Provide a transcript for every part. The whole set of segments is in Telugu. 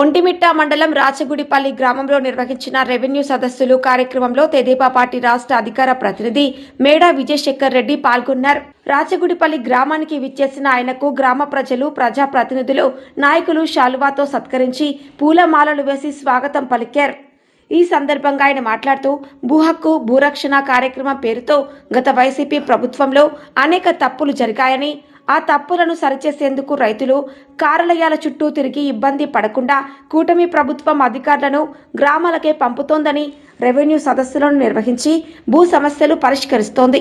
ఒంటిమిట్ట మండలం రాచగుడిపల్లి గ్రామంలో నిర్వహించిన రెవెన్యూ సదస్సులు కార్యక్రమంలో తెదేపా పార్టీ రాష్ట్ర అధికార ప్రతినిధి మేడా విజయశేఖర్ రెడ్డి పాల్గొన్నారు. రాచగుడిపల్లి గ్రామానికి విచ్చేసిన ఆయనకు గ్రామ ప్రజలు ప్రజా ప్రతినిధులు నాయకులు శాలువాతో సత్కరించి పూలమాలలు వేసి స్వాగతం పలికారు. ఈ సందర్భంగా ఆయన మాట్లాడుతూ భూహక్కు భూరక్షణ కార్యక్రమం పేరుతో గత వైసీపీ ప్రభుత్వంలో అనేక తప్పులు జరిగాయని ఆ తప్పులను సరిచేసేందుకు రైతులు కార్యాలయాల చుట్టూ తిరిగి ఇబ్బంది పడకుండా కూటమి ప్రభుత్వం అధికారులను గ్రామాలకే పంపుతోందని రెవెన్యూ సదస్సులను నిర్వహించి భూ సమస్యలు పరిష్కరిస్తోంది.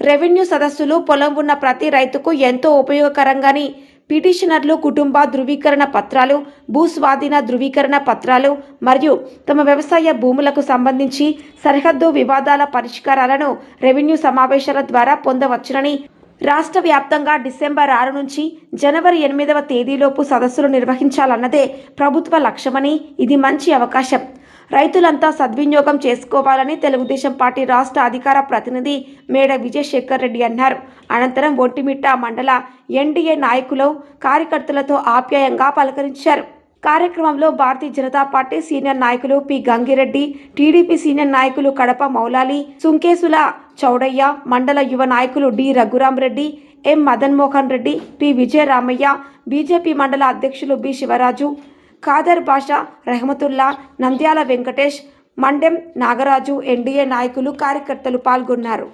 రెవెన్యూ సదస్సులు పొలం ఉన్న ప్రతి రైతుకు ఎంతో ఉపయోగకరంగాని పిటిషనర్లు కుటుంబ ధృవీకరణ పత్రాలు భూ స్వాధీన ధృవీకరణ పత్రాలు మరియు తమ వ్యవసాయ భూములకు సంబంధించి సరిహద్దు వివాదాల పరిష్కారాలను రెవెన్యూ సమావేశాల ద్వారా పొందవచ్చునని రాష్ట్ర వ్యాప్తంగా డిసెంబర్ ఆరు నుంచి జనవరి ఎనిమిదవ తేదీలోపు సదస్సులు నిర్వహించాలన్నదే ప్రభుత్వ లక్ష్యమని ఇది మంచి అవకాశం. రైతులంతా సద్వినియోగం చేసుకోవాలని తెలుగుదేశం పార్టీ రాష్ట్ర అధికార ప్రతినిధి మేడ విజయశేఖర్ రెడ్డి అన్నారు. అనంతరం ఒంటిమిట్ట మండల ఎన్డీఏ నాయకులు కార్యకర్తలతో ఆప్యాయంగా పలకరించారు. కార్యక్రమంలో భారతీయ జనతా పార్టీ సీనియర్ నాయకులు పి గంగిరెడ్డి టీడీపీ సీనియర్ నాయకులు కడప మౌలాలి సుంకేసుల చౌడయ్య మండల యువ నాయకులు D Raghuram Reddy M Madan Mohan Reddy P Vijayaramaiah BJP మండల అధ్యక్షులు బి శివరాజు ఖాదర్ బాషా రెహమతుల్లా నంద్యాల వెంకటేష్ మండెం నాగరాజు ఎన్డీఏ నాయకులు కార్యకర్తలు పాల్గొన్నారు.